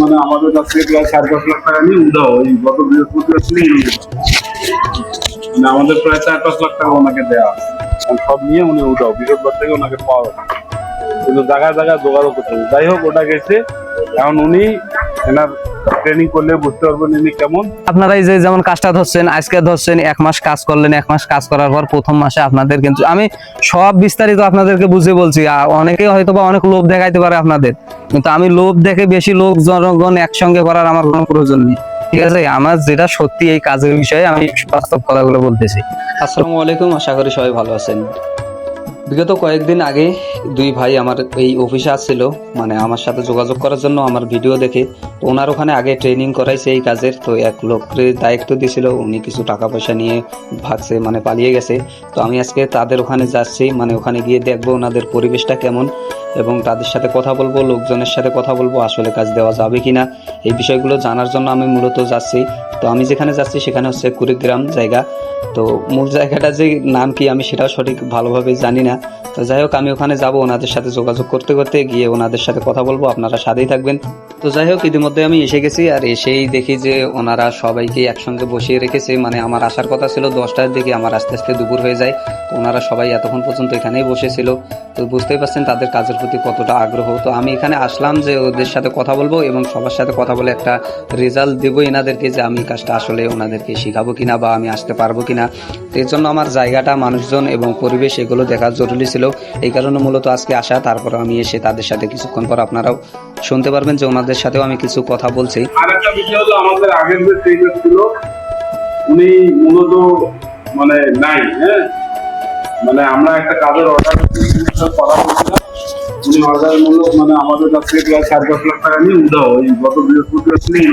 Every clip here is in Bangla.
মানে আমাদের কাছ থেকে প্রায় চার পাঁচ লাখ টাকা নিয়ে উদাও ওই গত বৃহস্পতিবার নিয়ে মানে আমাদের প্রায় চার পাঁচ লাখ টাকা ওনাকে দেওয়া। সব নিয়ে উনি উদাও বৃহস্পতিবার থেকে ওনাকে পাওয়া কিন্তু জায়গায় জায়গায় যোগাযোগ করতে যাই হোক, ওটা গেছে। এখন উনি এনার ট্রেনিং করলে বুঝতে পারবেন ইনি কেমন। আপনারা এই যে যেমন কাজটা ধরছেন আজকে ধরছেন এক মাস কাজ করলেন এক মাস কাজ করার পর প্রথম মাসে আপনাদের কিন্তু আমি সব বিস্তারিত আপনাদেরকে বুঝে বলছি। অনেকে হয়তো বা অনেক লোভ দেখাইতে পারে আপনাদের কিন্তু আমি লোভ দেখে বেশি লোক জনগণ একসঙ্গে করার আমার কোনো প্রয়োজন নেই। ঠিক আছে? আমার যেটা সত্যি এই কাজের বিষয়ে আমি বাস্তব কথাগুলো বলতেছি। আসসালামু আলাইকুম আশা করি সবাই ভালো আছেন। বিগত কয়েকদিন আগে দুই ভাই আমার এই অফিসে আসছিল মানে আমার সাথে যোগাযোগ করার জন্য আমার ভিডিও দেখে। তো ওনার ওখানে আগে ট্রেনিং করাইছে এই কাজের, তো এক লোকের দায়িত্ব দিয়েছিল উনি কিছু টাকা পয়সা নিয়ে ভাগছে মানে পালিয়ে গেছে। তো আমি আজকে তাদের ওখানে যাচ্ছি মানে ওখানে গিয়ে দেখব ওনাদের পরিবেশটা কেমন। এবং তাদের সাথে কথা বলব, লোকজনের সাথে কথা বলব, আসলে কাজ দেওয়া যাবে কি না এই বিষয়গুলো জানার জন্য আমি মূলত যাচ্ছি। তো আমি যেখানে যাচ্ছি সেখানে হচ্ছে কুড়িগ্রাম জায়গা। তো মূল জায়গাটা যে নাম কি আমি সেটাও সঠিক ভালোভাবে জানি না। তো যাই হোক, আমি ওখানে যাব, ওনাদের সাথে যোগাযোগ করতে করতে গিয়ে ওনাদের সাথে কথা বলব। আপনারা সাথেই থাকবেন। তো যাই হোক, ইতিমধ্যে আমি এসে গেছি আর এসেই দেখি যে ওনারা সবাইকে একসঙ্গে বসিয়ে রেখেছে। মানে আমার আসার কথা ছিল দশটার দিকে, আমার আস্তে আস্তে দুপুর হয়ে যায়। তো ওনারা সবাই এতক্ষণ পর্যন্ত এখানেই বসেছিল। তো বুঝতেই পারছেন তাদের কাজের প্রতি কতটা আগ্রহ। তো আমি এখানে আসলাম যে ওদের সাথে কথা বলব এবং সবার সাথে কথা বলে একটা রেজাল্ট দেবো এনাদেরকে যে আমি কাজটা আসলে ওনাদেরকে শেখাবো কিনা বা আমি আসতে পারব কিনা। তো এর জন্য আমার জায়গাটা, মানুষজন এবং পরিবেশ এগুলো দেখা জরুরি ছিল। এই কারণে মূলত আজকে আসা, তারপর আমি এসে তাদের সাথে কিছুক্ষণ পর আপনারাও শুনতে পারবেন যে ওনাদের সাথেও আমি কিছু কথা বলছি। বিষয় হলো, আমাদের আগের যে ট্রেনার ছিল, উনি মূলত মানে নাই হ্যাঁ? মানে আমরা একটা কাজের অর্ডার উনি অর্ডার মানে আমাদের কাছ থেকে প্রায় সাড়ে পাঁচ লাখ টাকা নিয়ে উধাও, ওই গত বৃহস্পতিবার নিয়ে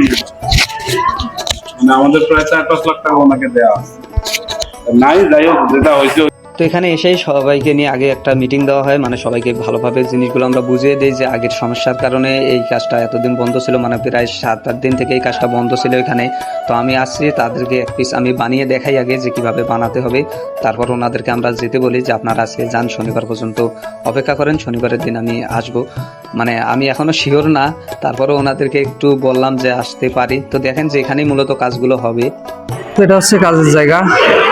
মানে আমাদের প্রায় চার পাঁচ লাখ টাকা ওনাকে দেওয়া নাই, যাই হোক, যেটা হয়েছে তো এখানে এসেই সবাইকে নিয়ে আগে একটা মিটিং দেওয়া হয় মানে সবাইকে ভালোভাবে জিনিসগুলো আমরা বুঝিয়ে দিই যে আগের সমস্যার কারণে এই কাজটা এতদিন বন্ধ ছিল মানে প্রায় সাত আট দিন থেকে এই কাজটা বন্ধ ছিল এখানে। তো আমি আসছি, তাদেরকে এক পিস আমি বানিয়ে দেখাই আগে যে কীভাবে বানাতে হবে। তারপর ওনাদেরকে আমরা যেতে বলি যে আপনারা আজকে যান, শনিবার পর্যন্ত অপেক্ষা করেন, শনিবারের দিন আমি আসব। মানে আমি এখনও শিওর না তারপরে ওনাদেরকে একটু বললাম যে আসতে পারি। তো দেখেন যে এখানেই মূলত কাজগুলো হবে। তো এটা হচ্ছে কাজের জায়গা।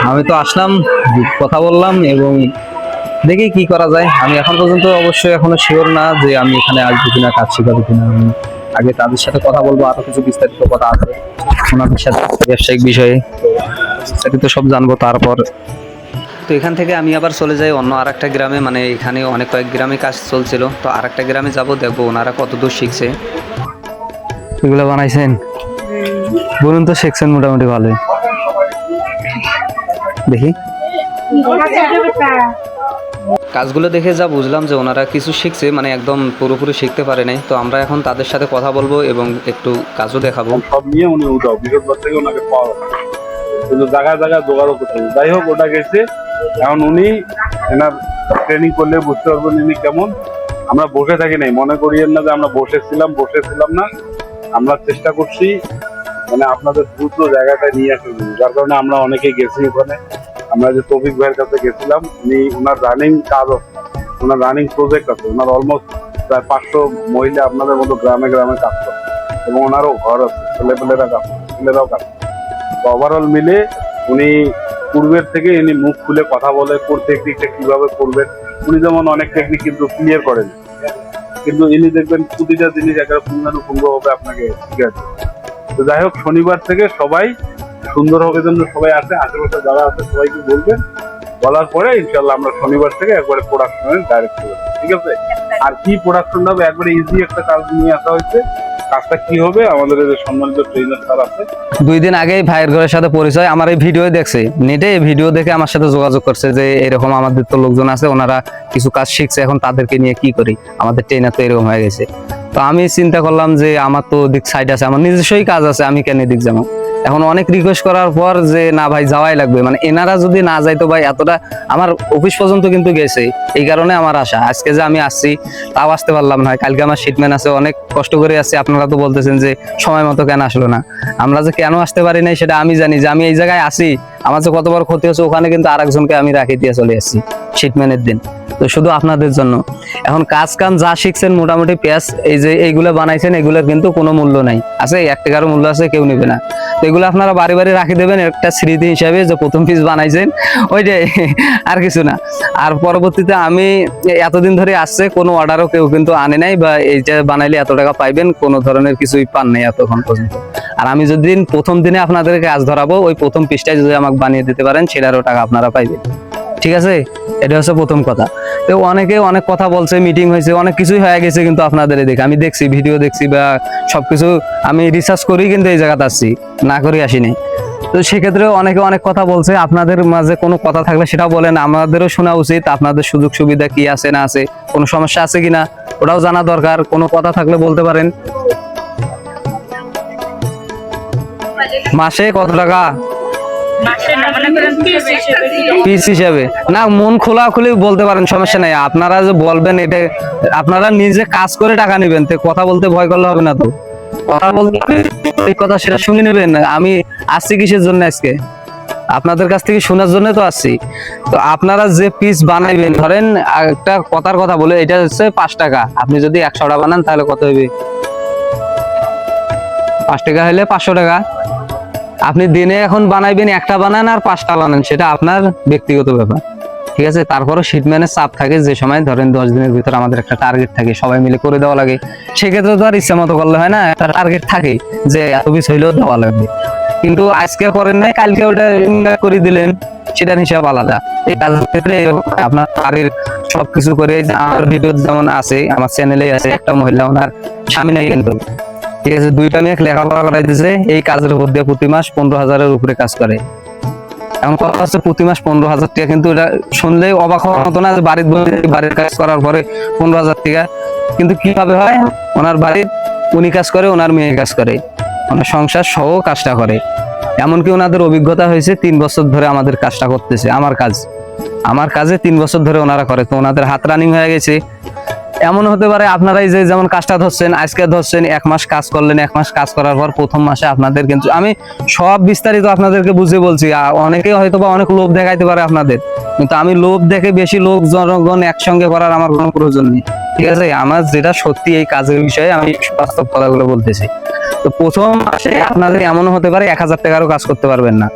আমি তো আসলাম কথা বললাম এবং দেখি কি করা যায়। আমি এখন পর্যন্ত অবশ্যই এখনও শিওর না যে আমি এখানে আসব কিনা কাজ শিখাবো কিনা। আমি আগে তাদের সাথে কথা বলব আরও কিছু বিস্তারিত কথা আছে ওনাদের সাথে ব্যবসায়িক বিষয়ে। তো বিস্তারিত সব জানব তারপর। তো এখান থেকে আমি আবার চলে যাই অন্য আর একটা গ্রামে মানে এখানে অনেক কয়েক গ্রামে কাজ চলছিল। তো আর একটা গ্রামে যাব দেখব ওনারা কত দূর শিখছে। এগুলো বানাইছেন? বলুন তো শিখছেন মোটামুটি ভালোই। দেখি। কাজগুলো দেখে যা বুঝলাম যে ওনারা কিছু শিখছে মানে একদম পুরোপুরি শিখতে পারে নাই। তো আমরা এখন তাদের সাথে কথা বলব এবং একটু কাজও দেখাবো। সব নিয়ে উনি উধাও বৃহস্পতিবার থেকে ওনাকে পাওয়া কিন্তু জায়গায় জায়গায় যোগাযোগ করতে হবে। যাই হোক ওটা গেছে। এখন উনি এনার ট্রেনিং করলে বুঝতে পারবেন ইনি কেমন। আমরা বসে থাকি নাই। মনে করিয়েন না যে আমরা বসেছিলাম বসেছিলাম না। আমরা চেষ্টা করছি মানে আপনাদের দ্রুত জায়গাটায় নিয়ে হবে। যার কারণে আমরা অনেকে গেছি ওখানে। আমরা যে তৌফিক ভাইয়ের কাছে গেছিলাম, উনি ওনার রানিং কাজ ওনার রানিং প্রজেক্ট আছে। ওনার অলমোস্ট প্রায় পাঁচশো মহিলা আপনাদের মতো গ্রামে গ্রামে কাজ করে। এবং ওনারও ঘর আছে। ছেলেপেলেরা কাজ ছেলেরাও কাজ তো ওভারঅল মিলে উনি পূর্বের থেকে ইনি মুখ খুলে কথা বলে, কোন টেকনিকটা কীভাবে করবেন, উনি যেমন অনেক টেকনিক কিন্তু ক্লিয়ার করেন। কিন্তু ইনি দেখবেন প্রতিটা জিনিস একটা হবে আপনাকে ঠিক আছে তো যাই হোক, শনিবার থেকে সবাই সুন্দর হবে জন্য সবাই আছে আশেপাশে যারা আছে সবাইকে বলবেন বলার পরে ইনশাল্লাহ আমরা শনিবার থেকে একবারে প্রোডাকশনে ডাইরেক্ট করব ঠিক আছে? আর কি প্রোডাকশন হবে? একবারে ইজি একটা কাজ নিয়ে আসা হয়েছে। কাজটা কি হবে? আমাদের যে সম্মানিত ট্রেনার স্যার আছে। দুই দিন ভাইয়ের ঘরের সাথে পরিচয়, আমার এই ভিডিও দেখছে। নেটে ভিডিও দেখে আমার সাথে যোগাযোগ করছে যে এরকম আমাদের তো লোকজন আছে, ওনারা কিছু কাজ শিখছে, এখন তাদেরকে নিয়ে কি করি? আমাদের ট্রেনার তো এরকম হয়ে গেছে। তো আমি চিন্তা করলাম যে আমার তো দিক সাইড আছে, আমার নিজস্বই কাজ আছে, আমি কেন এদিক যাব? এখন অনেক রিকোয়েস্ট করার পর যে, না ভাই, যাওয়াই লাগবে। মানে এনারা যদি না যাইতো ভাই, এতটা আমার অফিস পর্যন্ত কিন্তু গেছে। এই কারণে আমার আশা। আজকে যে আমি আসছি, তাও আসতে পারলাম না। কালকে আমার শিটম্যান আছে, অনেক কষ্ট করে আসছি। আপনারা তো বলতেছেন যে, সময় মতো কেন আসলো না? আমরা যে কেন আসতে পারি নাই, সেটা আমি জানি যে, আমি এই জায়গায় আসি। আমার যে কতবার ক্ষতি হচ্ছে ওখানে কিন্তু আরেকজনকে আমি রাখি দিয়ে চলে আসছি শিটম্যানের দিন। তো শুধু আপনাদের জন্য। এখন কাজ কাম যা শিখছেন মোটামুটি পেঁয়াজ, এই যে এইগুলো বানাইছেন এগুলোর কিন্তু কোনো মূল্য নাই। আছে, এক টাকারও মূল্য আছে, কেউ নেবে না। তো এগুলো আপনারা বাড়ি বাড়ি রাখি দেবেন, একটা স্মৃতি হিসাবে যে প্রথম পিস বানাইছেন, ওইটাই, আর কিছু না। আর পরবর্তীতে আমি এতদিন ধরে আসছে, কোনো অর্ডারও কেউ কিন্তু আনে নাই, বা এইটা বানাইলে এত টাকা পাইবেন, কোনো ধরনের কিছুই পান নাই এতক্ষণ পর্যন্ত। আর আমি যদি প্রথম দিনে আপনাদেরকে কাজ ধরাবো, ওই প্রথম পিসটাই যদি আমাকে বানিয়ে দিতে পারেন, সেটারও টাকা আপনারা পাইবেন। ঠিক আছে? এটা হচ্ছে প্রথম কথা। তো অনেকে অনেক কথা বলছে মিটিং হয়েছে, অনেক কিছুই হয়ে গেছে কিন্তু আপনাদের দেখে আমি দেখছি ভিডিও দেখছি বা সবকিছু আমি রিসার্চ করি কিন্তু এই জায়গাতে আসছি, না করে আসিনি। তো সেক্ষেত্রে অনেকে অনেক কথা বলছে, আপনাদের মাঝে কোনো কথা থাকলে সেটাও বলেন, আমাদেরও শোনা উচিত, আপনাদের সুযোগ সুবিধা কি আছে, না আছে, কোনো সমস্যা আছে কিনা, ওটাও জানা দরকার, কোনো কথা থাকলে বলতে পারেন। মাসে কত টাকা? পিস হিসাবে। না, মন খোলা বলতে পারেন, সমস্যা নাই। আপনারা যে বলবেন, এটা আপনারা নিজে কাজ করে টাকা নেবেন, তো কথা বলতে ভয় করলে হবে না তো। কথা বলতে কথা সেটা শুনে নেবেন। আমি আসছি কিসের জন্য আজকে? আপনাদের কাছ থেকে শোনার জন্য তো আসছি। তো আপনারা যে পিস বানাইবেন, ধরেন একটা কথার কথা বলে, এটা হচ্ছে পাঁচ টাকা। আপনি যদি একশোটা বানান, তাহলে কত হবে পাঁচ টাকা হলে পাঁচশো টাকা। আপনি দিনে এখন বানাইবেন, একটা বানান আর পাঁচটা বানান, সেটা আপনার ব্যক্তিগত ব্যাপার। ঠিক আছে? তারপরও শিটম্যানের চাপ থাকে যে সময়, ধরেন দশ দিনের ভিতর আমাদের একটা টার্গেট থাকে, সবাই মিলে করে দেওয়া লাগে। সেক্ষেত্রে তো আর ইচ্ছা মতো করলে হয় না, একটা টার্গেট থাকে যে এত পিস হইলেও দেওয়া লাগবে। কিন্তু আজকে করেন নাই, কালকে ওটা করে দিলেন, সেটার হিসাব আলাদা। এই কাজের ক্ষেত্রে আপনার বাড়ির সবকিছু করে, আমার ভিডিও যেমন আছে, আমার চ্যানেলে আছে, একটা মহিলা ওনার স্বামী নাই কিন্তু। ঠিক আছে, দুইটা মেয়ে লেখাপড়া করাইতেছে, এই কাজের উপর দিয়ে প্রতি মাস পনেরো হাজারের উপরে কাজ করে। এমন কথা হচ্ছে প্রতি মাস পনেরো হাজার টাকা, কিন্তু এটা শুনলে অবাক হওয়ার মতো না যে বাড়ির বাড়ির কাজ করার পরে পনেরো হাজার টাকা। কিন্তু কীভাবে হয়? ওনার বাড়ির উনি কাজ করে, ওনার মেয়ে কাজ করে। ওনার সংসার সহ কাজটা করে। এমনকি ওনাদের অভিজ্ঞতা হয়েছে, তিন বছর ধরে আমাদের কাজটা করতেছে, আমার কাজ। আমার কাজে তিন বছর ধরে ওনারা করে, তো ওনাদের হাত রানিং হয়ে গেছে। এমন হতে পারে আপনারাই যে যেমন কাজটা ধরছেন, আজকে ধরছেন, এক মাস কাজ করলেন, এক মাস কাজ করার পর প্রথম মাসে আপনাদের কিন্তু, আমি সব বিস্তারিত আপনাদেরকে বুঝে বলছি অনেকে হয়তো বা অনেক লোভ দেখাইতে পারে আপনাদের, কিন্তু আমি লোভ দেখে বেশি লোক জনগণ একসঙ্গে করার আমার কোনো প্রয়োজন নেই। ঠিক আছে? আমার যেটা সত্যি এই কাজের বিষয়ে আমি বাস্তব কথাগুলো বলতেছি। তো প্রথম মাসে আপনাদের এমনও হতে পারে এক হাজার টাকারও কাজ করতে পারবেন না।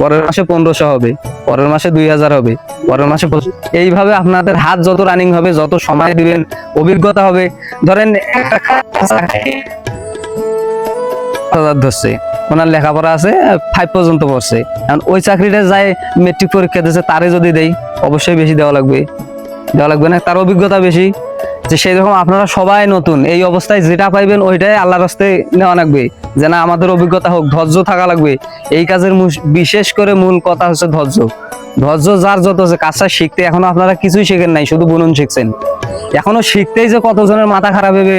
পরের মাসে পনেরোশো হবে। পরের মাসে দুই হাজার হবে, পরের মাসে এইভাবে আপনাদের হাত যত রানিং হবে, যত সময় দিবেন, অভিজ্ঞতা হবে। ধরেন ধরছে, ওনার লেখাপড়া আছে ফাইভ পর্যন্ত পড়ছে। এখন ওই চাকরিটা যায় মেট্রিক পরীক্ষা দিচ্ছে তারে যদি দেয় অবশ্যই বেশি দেওয়া লাগবে। দেওয়া লাগবে না, তার অভিজ্ঞতা বেশি। যে সেই রকম আপনারা সবাই নতুন, এই অবস্থায় যেটা পাইবেন ওইটাই আল্লাহর রাস্তায় নেওয়া লাগবে। যে না, আমাদের অভিজ্ঞতা হোক, ধৈর্য থাকা লাগবে। এই কাজের বিশেষ করে মূল কথা হচ্ছে ধৈর্য। ধৈর্য যার যত আছে, কাজটা শিখতে এখনও আপনারা কিছুই শেখেন নাই, শুধু বুনুন শিখছেন। এখনও শিখতেই যে কতজনের মাথা খারাপ হবে,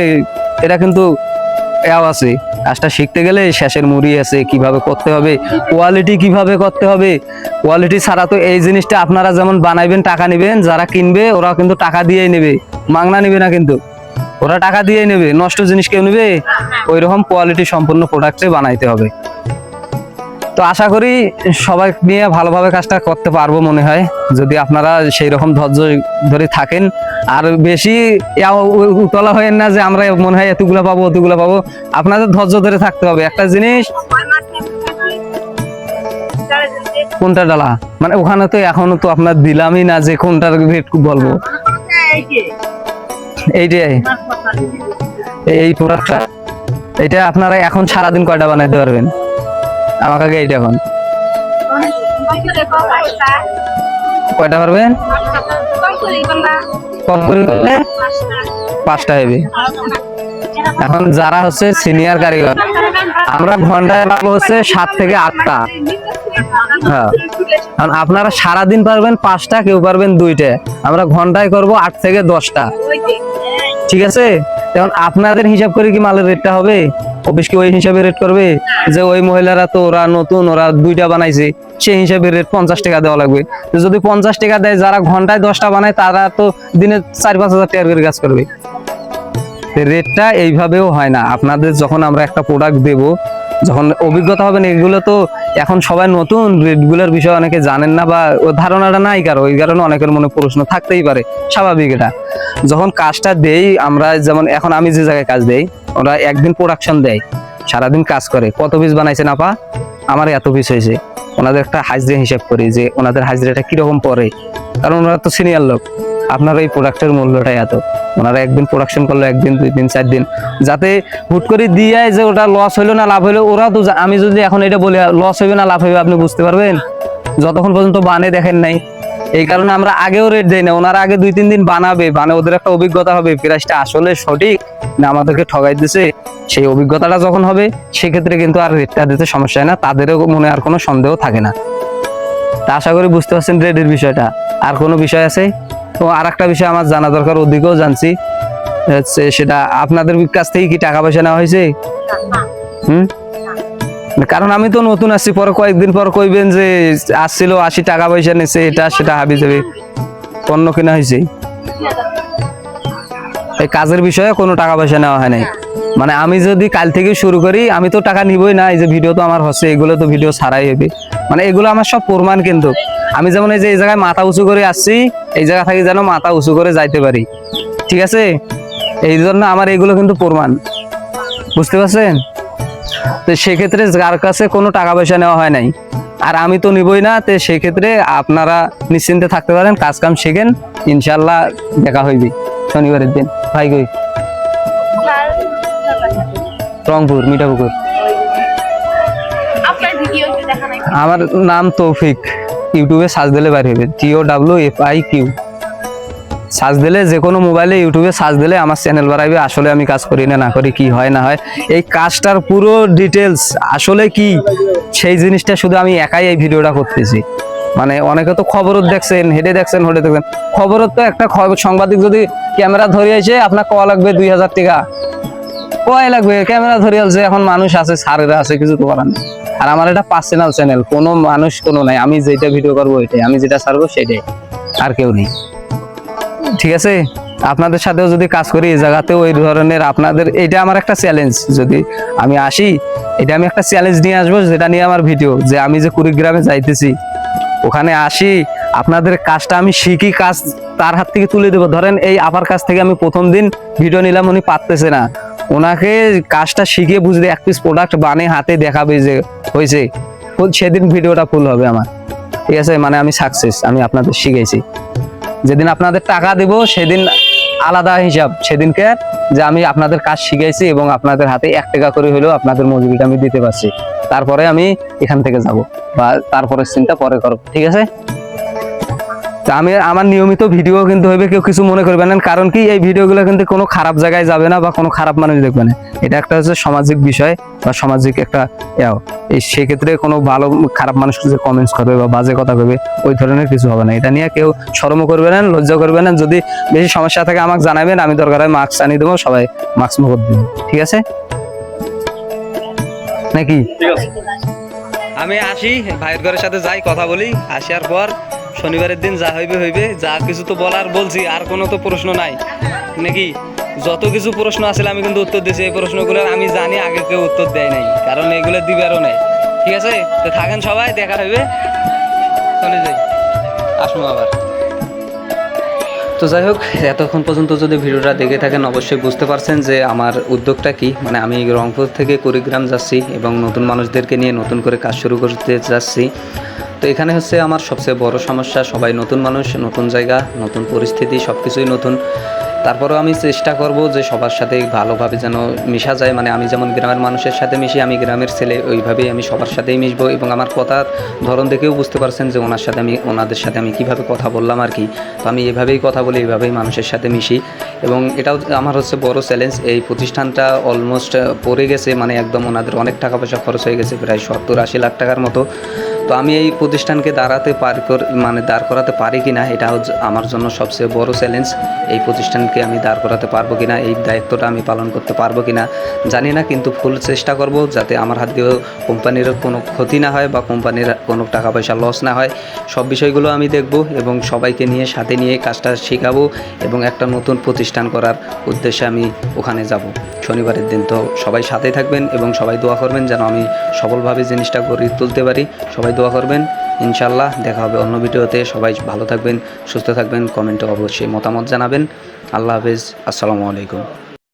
এটা কিন্তু এও আছে। কাজটা শিখতে গেলে শেষের মুড়ি আছে, কীভাবে করতে হবে কোয়ালিটি কীভাবে করতে হবে। কোয়ালিটি ছাড়া তো এই জিনিসটা আপনারা যেমন বানাইবেন, টাকা নেবেন, যারা কিনবে, ওরা কিন্তু টাকা দিয়েই নেবে। মাংনা নেবে না কিন্তু। ওরা টাকা দিয়েই নেবে, নষ্ট জিনিস কেউ নেবে। ওই রকম কোয়ালিটি সম্পন্ন প্রোডাক্টে বানাইতে হবে। তো আশা করি সবাই নিয়ে ভালোভাবে কাজটা করতে পারব মনে হয়। যদি আপনারা সেই রকম ধৈর্য ধরে থাকেন। আর বেশি উতলা হয়েন না যে আমরা মনে হয় এতগুলো পাবো, অতগুলো পাবো। আপনাদের ধৈর্য ধরে থাকতে হবে। একটা জিনিস কোনটা ডালা? মানে ওখানে তো এখনও তো আপনার দিলামই না যে কোনটার রেট বলব। এইটাই। এই প্রোডাক্টটা এটা আপনারা এখন সারাদিন কয়টা বানাইতে পারবেন? আমাকে আগে এইটা এখন? কয়টা পারবেন পাঁচটা হবে। এখন যারা হচ্ছে সিনিয়র কারিগর, আমরা ঘন্টায় পাবো হচ্ছে সাত থেকে আটটা। হ্যাঁ। আপনারা সারাদিন পারবেন পাঁচটা, কেউ পারবেন দুইটা। আমরা ঘন্টায় করব আট থেকে দশটা। ঠিক আছে? এখন আপনাদের হিসাব করে কি মালের রেটটা হবে? অফিস কি ওই হিসাবে রেট করবে? যে ওই মহিলারা তো ওরা নতুন, ওরা দুইটা বানাইছে, সেই হিসাবে রেট পঞ্চাশ টাকা দেওয়া লাগবে। যদি পঞ্চাশ টাকা দেয়, যারা ঘন্টায় দশটা বানায়, তারা তো দিনে চার পাঁচ হাজার টাকার করে কাজ করবে। রেটটা এইভাবেও হয় না। আপনাদের যখন আমরা একটা প্রোডাক্ট দেব যখন অভিজ্ঞতা হবে না, এগুলো তো এখন সবাই নতুন রেটগুলোর বিষয়ে অনেকে জানেন না বা ধারণাটা নাই কারও ওই কারণে অনেকের মনে প্রশ্ন থাকতেই পারে, স্বাভাবিক এটা। যখন কাজটা দেই, আমরা যেমন এখন আমি যে জায়গায় কাজ দেই, ওরা একদিন প্রোডাকশন দেয়, সারাদিন কাজ করে। কত পিস বানাইছেন আপা? আমার এত পিস হয়েছে। ওনাদের একটা হাজরি হিসাব করি যে ওনাদের হাজরিটা কীরকম পড়ে। কারণ ওনারা তো সিনিয়র লোক। আপনার এই প্রোডাক্টের মূল্যটা এত? ওনারা একদিন প্রোডাকশন করল, একদিন, দুই দিন, চার দিন। যাতে হুট করে দিয়ে যে ওটা লস হইল না লাভ হইল, ওরা তো আমি যদি এখন এটা বলি লস হইবে না লাভ হইবে, আপনি বুঝতে পারবেন? যতক্ষণ পর্যন্ত বানে দেখেন নাই। এই কারণে আমরা আগেও রেট দেই না ওনারা আগে দুই, তিন দিন বানাবে। মানে ওদের একটা অভিজ্ঞতা হবে। প্রাইসটা আসলে সঠিক না আমাদেরকে ঠগাই দিছে, সেই অভিজ্ঞতাটা যখন হবে, সেক্ষেত্রে কিন্তু আর রেটটা দিতে সমস্যা হয় না। তাদেরও মনে আর কোনো সন্দেহ থাকে না। তা আশা করি বুঝতে পারছেন রেটের বিষয়টা। আর কোনো বিষয় আছে? তো আর একটা বিষয় আমার জানা দরকার, ওদিকেও জানছি। সেটা আপনাদের কাছ থেকে কি টাকা পয়সা নেওয়া হয়েছে? হুম? কারণ আমি তো নতুন আসছি, পরে কয়েকদিন পর কইবেন যে আসছিল, আশি টাকা পয়সা নিছে, এটা সেটা হাবি যাবে। পণ্য কেনা হয়েছে। এই কাজের বিষয়ে কোনো টাকা পয়সা নেওয়া হয় নাই। মানে আমি যদি কাল থেকে শুরু করি, আমি তো টাকা নিবই না, এই যে ভিডিও তো আমার হচ্ছে, এগুলো তো ভিডিও ছাড়াই হবে। মানে এগুলো আমার সব প্রমাণ কিন্তু। আমি যেমন এই যে এই জায়গায় মাথা উঁচু করে আসছি এই জায়গা থেকে যেন মাথা উঁচু করে যাইতে পারি। ঠিক আছে? এই জন্য আমার এগুলো কিন্তু প্রমাণ। বুঝতে পারছেন? তো সেক্ষেত্রে যার কাছে কোনো টাকা পয়সা নেওয়া হয় নাই আর আমি তো নিবই না তো সেক্ষেত্রে আপনারা নিশ্চিন্তে থাকতে পারেন কাজ কাম শেখেন ইনশাল্লাহ দেখা হইবে শনিবারের দিন। ভাই কই? রংপুর মিঠাপুকুর। আমার নাম তৌফিক। ইউটিউবে সার্চ দিলে বাইরে হবে T O W F I Q search দিলে যে কোনো মোবাইলে ইউটিউবে সার্চ দিলে আমার চ্যানেল বাড়াইবে, আসলে আমি কাজ করি না না করি কি হয়, না হয়। এই কাজটার পুরো ডিটেলস আসলে কি? সেই জিনিসটা শুধু আমি একাই এই ভিডিওটা করতেছি। মানে অনেকে তো খবরত দেখছেন হেডে দেখছেন হেডে দেখছেন। খবরত তো একটা খবর সাংবাদিক যদি ক্যামেরা ধরিয়েছে আপনার কওয়া লাগবে দুই হাজার টাকা। কয় লাগবে, ক্যামেরা ধরে আছে এখন মানুষ আছে সারেরা আছে, কিছু তো করার নেই। আর আমার এটা পার্সোনাল চ্যানেল কোনো মানুষ, কোনো নাই। আমি যেটা ভিডিও করব এটাই, আমি যেটা ছাড়বো সেটাই, আর কেউ নেই। ঠিক আছে? আপনাদের সাথেও যদি কাজ করি, এই জায়গাতেও ওই ধরনের আপনাদের, এটা আমার একটা চ্যালেঞ্জ যদি আমি আসি, এটা আমি একটা চ্যালেঞ্জ নিয়ে আসব, যেটা নিয়ে আমার ভিডিও যে আমি যে কুড়িগ্রামে যাইতেছি, ওখানে আসি, আপনাদের কাজটা আমি শিখি কাজ তার হাত থেকে তুলে দেবো? ধরেন এই আপার কাছ থেকে আমি প্রথম দিন ভিডিও নিলাম, উনি পারতেছে না। ওনাকে কাজটা শিখিয়ে বুঝতে এক পিস প্রোডাক্ট বানিয়ে হাতে দেখাবে যে হয়েছে। সেদিন ভিডিওটা ফুল হবে আমার। ঠিক আছে? মানে আমি সাকসেস আমি আপনাদের শিখেছি। যেদিন আপনাদের টাকা দেব, সেদিন আলাদা হিসাব। সেদিনকে যে আমি আপনাদের কাজ শিখেছি এবং আপনাদের হাতে এক টাকা করে হলেও আপনাদের মজুরিটা আমি দিতে পারছি। তারপরে আমি এখান থেকে যাব বা তারপরের চিন্তা পরে করব। ঠিক আছে? তা আমি আমার নিয়মিত ভিডিও কিন্তু হইবে কেউ কিছু মনে করবে না। কারণ কি এই ভিডিওগুলো কিন্তু কোনো খারাপ জায়গায় যাবে না বা কোনো খারাপ মানুষ দেখবে না। এটা একটা হচ্ছে সামাজিক বিষয় বা সামাজিক একটা ইয়াও। এই সেক্ষেত্রে কোনো ভালো খারাপ মানুষ যে কমেন্টস করবে বা বাজে কথা করবে ওই ধরনের কিছু হবে না। এটা নিয়ে কেউ শরম করবে না লজ্জা করবে না। যদি বেশি সমস্যা থাকে আমাকে জানাবেন আমি দরকার হয় মাস্ক আনিয়ে দেবো সবাই মাস্ক মুখ দেবো। ঠিক আছে? নাকি? আমি আসি ভাইয়ের ঘরের সাথে যাই কথা বলি। আসার পর শনিবারের দিন যা হইবে হইবে। যা কিছু তো বলার বলছি, আর কোনো তো প্রশ্ন নাই। নাকি? যত কিছু প্রশ্ন আছে আমি কিন্তু উত্তর দিয়েছি এই প্রশ্নগুলোর আমি জানি, আগে কেউ উত্তর দেয় নাই। কারণ এগুলো দিবারও নাই। ঠিক আছে? তো থাকেন সবাই, দেখা হইবে। চলে যাই। আসব আবার। তো যাই হোক, এতক্ষণ পর্যন্ত যদি ভিডিওটা দেখে থাকেন, অবশ্যই বুঝতে পারছেন যে আমার উদ্যোগটা কি। মানে আমি রংপুর থেকে কুড়িগ্রাম যাচ্ছি এবং নতুন মানুষদেরকে নিয়ে নতুন করে কাজ শুরু করতে যাচ্ছি। তো এখানে হচ্ছে আমার সবচেয়ে বড় সমস্যা, সবাই নতুন মানুষ, নতুন জায়গা, নতুন পরিস্থিতি সব কিছুই নতুন। তারপরেও আমি চেষ্টা করব যে সবার সাথে ভালোভাবে যেন মিশা যায় মানে আমি যেমন গ্রামের মানুষের সাথে মিশি, আমি গ্রামের ছেলে, ওইভাবেই আমি সবার সাথেই মিশবো। এবং আমার কথার ধরন দেখেও বুঝতে পারছেন যে ওনার সাথে আমি, ওনাদের সাথে আমি কীভাবে কথা বললাম আর কি। তো আমি এভাবেই কথা বলি এইভাবেই মানুষের সাথে মিশি। এবং এটাও আমার হচ্ছে বড় চ্যালেঞ্জ এই প্রতিষ্ঠানটা অলমোস্ট পড়ে গেছে মানে একদম ওনাদের অনেক টাকা পয়সা খরচ হয়ে গেছে, প্রায় সত্তর আশি লাখ টাকার মতো। তো আমি এই প্রতিষ্ঠানকে দাঁড়াতে পার মানে দাঁড় করাতে পারি কি না এটা হচ্ছে আমার জন্য সবচেয়ে বড় চ্যালেঞ্জ এই প্রতিষ্ঠানকে আমি দাঁড় করাতে পারব কিনা, এই দায়িত্বটা আমি পালন করতে পারব কিনা, জানি না, কিন্তু ফুল চেষ্টা করব যাতে আমার হাত দিয়েও কোম্পানির কোনো ক্ষতি না হয় বা কোম্পানির কোনো টাকা পয়সা লস না হয়। সব বিষয়গুলো আমি দেখব এবং সবাইকে নিয়ে, সাথে নিয়ে কাজটা শেখাবো এবং একটা নতুন প্রতিষ্ঠান করার উদ্দেশ্যে আমি ওখানে যাব। শনিবারের দিন তো সবাই সাথে থাকবেন এবং সবাই দোয়া করবেন যেন আমি সফলভাবে জিনিসটা গড়ে তুলতে পারি। সবাই দোয়া করবেন। ইনশাল্লাহ দেখা হবে অন্য ভিডিওতে। সবাই ভালো থাকবেন, সুস্থ থাকবেন। কমেন্টে অবশ্যই মতামত জানাবেন। আল্লাহ হাফেজ। আসসালামু আলাইকুম।